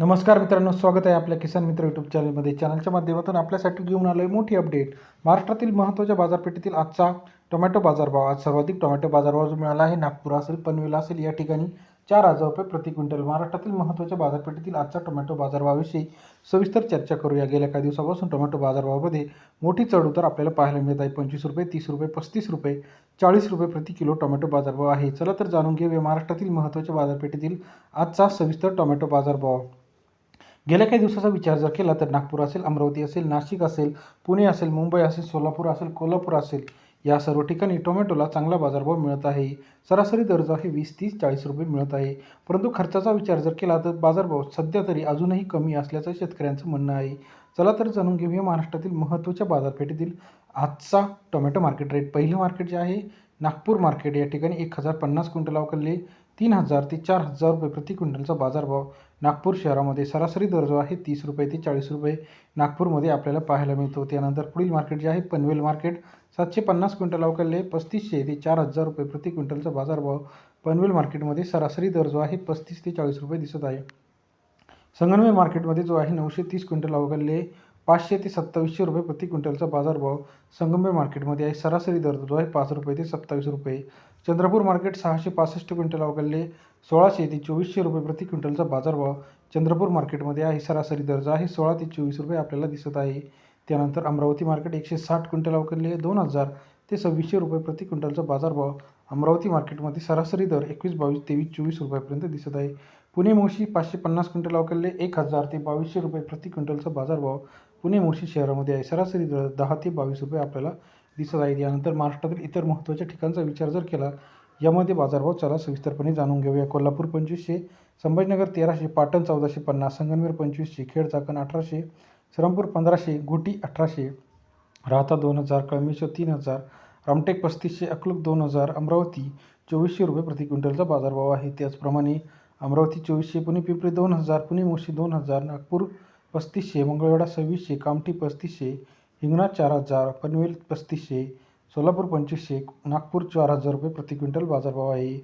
नमस्कार मित्रांनो स्वागत आहे आपल्या किसान मित्र यूट्यूब चॅनलमध्ये चॅनलच्या माध्यमातून आपल्यासाठी घेऊन आलो आहे मोठी अपडेट महाराष्ट्रातील महत्त्वाच्या बाजारपेठेतील आजचा टोमॅटो बाजारभाव. आज सर्वाधिक टोमॅटो बाजारभाव जो मिळाला आहे नागपूर असेल पनवेल असेल या ठिकाणी चार हजार रुपये प्रति क्विंटल. महाराष्ट्रातील महत्त्वाच्या बाजारपेठेतील आजचा टोमॅटो बाजारभावाविषयी सविस्तर चर्चा करूया. गेल्या काही दिवसापासून टोमॅटो बाजारभावामध्ये मोठी चढउतार आपल्याला पाहायला मिळत आहे. पंचवीस रुपये तीस रुपये पस्तीस रुपये चाळीस रुपये प्रति किलो टोमॅटो बाजारभाव आहे. चला तर जाणून घेऊया महाराष्ट्रातील महत्त्वाच्या बाजारपेठेतील आजचा सविस्तर टोमॅटो बाजारभाव. गेल्या काही दिवसाचा विचार जर केला तर नागपूर असेल अमरावती असेल नाशिक असेल पुणे असेल मुंबई असेल सोलापूर असेल कोल्हापूर असेल या सर्व ठिकाणी टोमॅटोला चांगला बाजारभाव मिळत आहे. सरासरी दर्जा हे वीस तीस चाळीस रुपये मिळत आहे. परंतु खर्चाचा विचार जर केला तर बाजारभाव सध्या तरी अजूनही कमी असल्याचं शेतकऱ्यांचं म्हणणं आहे. चला तर जाणून घेऊया महाराष्ट्रातील महत्त्वाच्या बाजारपेठेतील आजचा टोमॅटो मार्केट रेट पहिलं मार्केट जे आहे नागपूर मार्केट. या ठिकाणी एक हजार पन्नास क्विंटल अवकलले तीन हजार ते चार हजार रुपये प्रति क्विंटलचा बाजारभाव नागपूर शहरामध्ये सरासरी दर जो आहे तीस रुपये ते चाळीस रुपये. नागपूरमध्ये आपल्याला पाहायला मिळतो. त्यानंतर पुढील मार्केट जे आहे पनवेल मार्केट. सातशे पन्नास क्विंटल अवकलले पस्तीसशे ते चार हजार रुपये प्रति क्विंटलचा बाजारभाव पनवेल मार्केटमध्ये सरासरी दर जो आहे. पस्तीस ते चाळीस रुपये दिसत आहे. संगमनेर मार्केटमध्ये जो आहे नऊशे तीस क्विंटल अवघडले पाचशे ते सत्तावीसशे रुपये प्रति क्विंटलचा बाजारभाव संगमे मार्केटमध्ये आहे. सरासरी दर जो आहे पाच रुपये ते सत्तावीस रुपये. चंद्रपूर मार्केट सहाशे पासष्ट क्विंटल अवघडले. सोळाशे ते चोवीसशे रुपये प्रति क्विंटलचा बाजारभाव चंद्रपूर मार्केटमध्ये आहे. सरासरी दर जो आहे सोळा ते चोवीस रुपये आपल्याला दिसत आहे. त्यानंतर अमरावती मार्केट एकशे साठ क्विंटल अवघडले. दोन हजार ते सव्वीसशे रुपये प्रति क्विंटलचा बाजारभाव अमरावती मार्केटमध्ये सरासरी दर एकवीस बावीस तेवीस चोवीस रुपयापर्यंत दिसत आहे. पुणे मोशी पाचशे पन्नास क्विंटल अवकलले एक हजार ते बावीसशे रुपये प्रति क्विंटलचा बाजारभाव पुणे मोशी शहरामध्ये आहे. सरासरी दर दहा ते बावीस रुपये आपल्याला दिसत आहेत यानंतर महाराष्ट्रातील इतर महत्त्वाच्या ठिकाणचा विचार जर केला यामध्ये बाजारभाव चला सविस्तरपणे जाणून घेऊया. कोल्हापूर पंचवीसशे संभाजीनगर तेराशे पाटण चौदाशे पन्नास संगमनेर पंचवीसशे खेड चाकण अठराशे श्रमपूर पंधराशे गोटी अठराशे राहता दोन हजार कळमेश्वर तीन हजार रामटेक पस्तीसशे अकलूक दोन हजार अमरावती चोवीसशे रुपये प्रति क्विंटलचा बाजारभाव आहे. त्याचप्रमाणे अमरावती चोवीसशे पुणे पिंपरी दोन हजार पुणे मोशी दोन हजार नागपूर पस्तीसशे मंगळवेढा सव्वीसशे कामठी पस्तीसशे हिंगणा चार हजार पनवेल पस्तीसशे सोलापूर पंचवीसशे नागपूर चार हजार रुपये प्रति क्विंटल बाजारभाव आहे.